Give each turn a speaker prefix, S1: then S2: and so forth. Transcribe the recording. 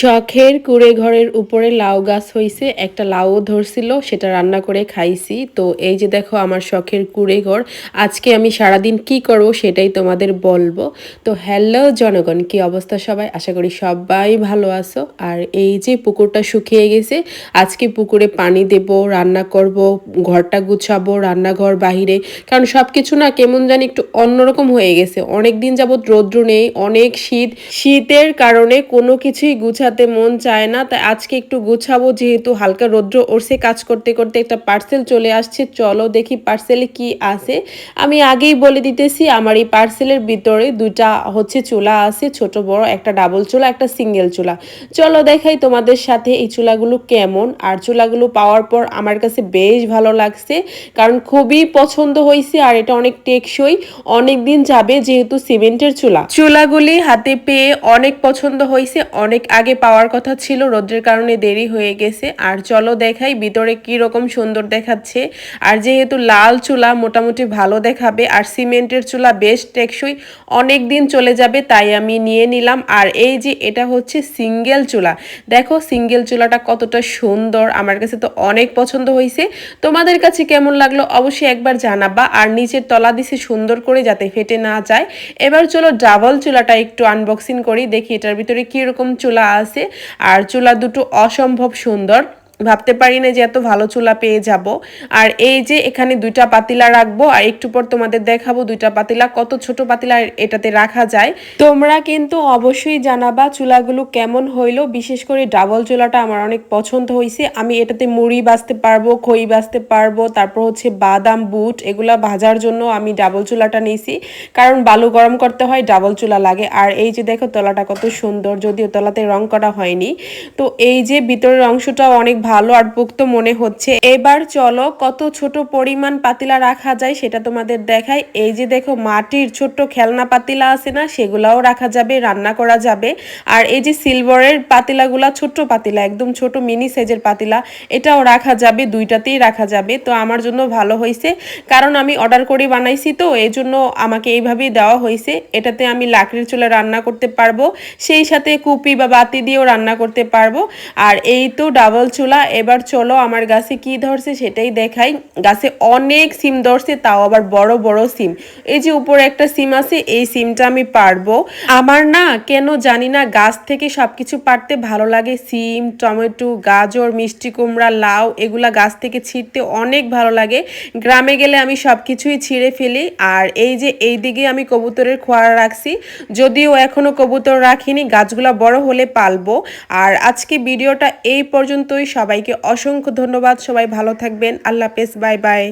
S1: শখের কুড়ে ঘরের উপরে লাউ গাছ হইছে, একটা লাউও ধরছিল, সেটা রান্না করে খাইছি। তো এই যে দেখো আমার শখের কুড়ে ঘর, আজকে আমি সারাদিন কি করব সেটাই তোমাদের বলব। তো হ্যালো জনগণ, কি অবস্থা সবাই? আশা করি সবাই ভালো আছো। আর এই যে পুকুরটা শুকিয়ে গেছে, আজকে পুকুরে পানি দেব, রান্না করব, ঘরটা গুছাবো, রান্নাঘর বাহিরে। কারণ সব কিছু না কেমন জানি একটু অন্যরকম হয়ে গেছে। অনেক দিন যাবৎ রৌদ্র নেই, অনেক শীত। শীতের কারণে কোনো কিছুই গুছাতে মন চায় না, তাই আজকে একটু গুছাবো, যেহেতু হালকা রৌদ্র ওরসে কাজ করতে করতে একটা পার্সেল চলে আসছে। চলো দেখি পার্সেলে কি আছে। আমি আগেই বলে দিতেছি, আমার এই পার্সেলের ভিতরে দুটা হচ্ছে চুলা আছে, ছোট, বড়, একটা ডাবল চুলা, একটা সিঙ্গেল চুলা। চলো দেখাই তোমাদের সাথে এই চুলাগুলো কেমন। আর চুলাগুলো পাওয়ার পর আমার কাছে বেশ ভালো লাগছে, কারণ খুবই পছন্দ হয়েছে, আর এটা অনেক টেকসই। অনেক দিন যাবে যেহেতু সিমেন্টের চুলা। চুলাগুলি হাতে পেয়ে অনেক পছন্দ হয়েছে, অনেক আগে পাওয়ার কথা ছিল, রোদ্রের কারণে দেরি হয়ে গেছে। আর চলো দেখাই, ভিতরে কি রকম সুন্দর দেখাচ্ছে। আর যেহেতু লাল চুলা মোটামুটি ভালো দেখাবে, আর সিমেন্টের চুলা বেশ টেকসই, অনেক দিন চলে যাবে, তাই আমি নিয়ে নিলাম। আর এই যে এটা হচ্ছে সিঙ্গেল চুলা। দেখো, সিঙ্গেল চুলাটা কতটা সুন্দর, আমার কাছে তো অনেক পছন্দ হয়েছে তোমাদের কাছে কেমন লাগল অবশ্যই একবার জানাবা, আর নিচের তলা দিছে সুন্দর করে যাতে ফেটে না যায়। এবার চলো ডাবল চুলাটা একটু আনবক্সিং করি, দেখি এটার ভিতরে কীরকম চুলা আছে। আর চুলা দুটো অসম্ভব সুন্দর। ভাবতে পারি না যে এত ভালো চুলা পেয়ে যাব। আর এই যে এখানে দুইটা পাতিলা রাখব, আর একটু পর তোমাদের দেখাবো দুইটা পাতিলা, কত ছোট পাতিলা এটাতে রাখা যায়। তোমরা কিন্তু অবশ্যই জানাবা চুলাগুলো কেমন হইল, বিশেষ করে ডাবল চুলাটা আমার অনেক পছন্দ হয়েছে আমি এটাতে মুড়ি বাঁচতে পারব, খই বাঁচতে পারব, তারপর হচ্ছে বাদাম, বুট, এগুলা ভাজার জন্য আমি ডাবল চুলাটা নিয়েছি কারণ বালু গরম করতে হয়, ডাবল চুলা লাগে। আর এই যে দেখো, তলাটা কত সুন্দর, যদিও তলাতে রং করা হয়নি। তো এই যে ভিতরের অংশটাও অনেক ভালো আর পোক্ত মনে হচ্ছে। এবার চলো, কত ছোট পরিমাণ পাতিলা রাখা যায় সেটা তোমাদের দেখাই। এই যে দেখো, মাটির ছোট্ট খেলনা পাতিলা আছে না, সেগুলাও রাখা যাবে, রান্না করা যাবে। আর এই যে সিলভারের পাতিলাগুলা, ছোট্ট পাতিলা, একদম ছোট মিনি সাইজের পাতিলা, এটাও রাখা যাবে, দুইটাতেই রাখা যাবে। তো আমার জন্য ভালো হয়েছে। কারণ আমি অর্ডার করে বানাইছি তো এই জন্য আমাকে এইভাবেই দেওয়া হয়েছে। এটাতে আমি লাকড়ির চুলে রান্না করতে পারব, সেই সাথে কুপি বা বাতি দিয়েও রান্না করতে পারব। আর এই তো ডাবল চুলা এবার চলো আমার গাছে কি ধরছে সেটাই দেখাই। গাছে অনেক সিম ধরছে, তাও আবার বড় বড় সিম। এই যে উপরে একটা সিম আছে, এই সিমটা আমি পারব। আমার না, কেন জানি না, গাছ থেকে সবকিছু পারতে ভালো লাগে। সিম, টমেটো, গাজর, মিষ্টি কুমড়া, লাউ, এগুলা গাছ থেকে ছিঁড়তে অনেক ভালো লাগে। গ্রামে গেলে আমি সব কিছুই ছিঁড়ে ফেলি। আর এই যে এই দিকে আমি কবুতরের খোয়ার রাখছি। যদিও এখনও কবুতর রাখিনি, গাছগুলা বড় হলে পালবো। আর আজকে ভিডিওটা এই পর্যন্তই সবাইকে অসংখ্য ধন্যবাদ। সবাই ভালো থাকবেন। আল্লাহ পেস বাই বাই।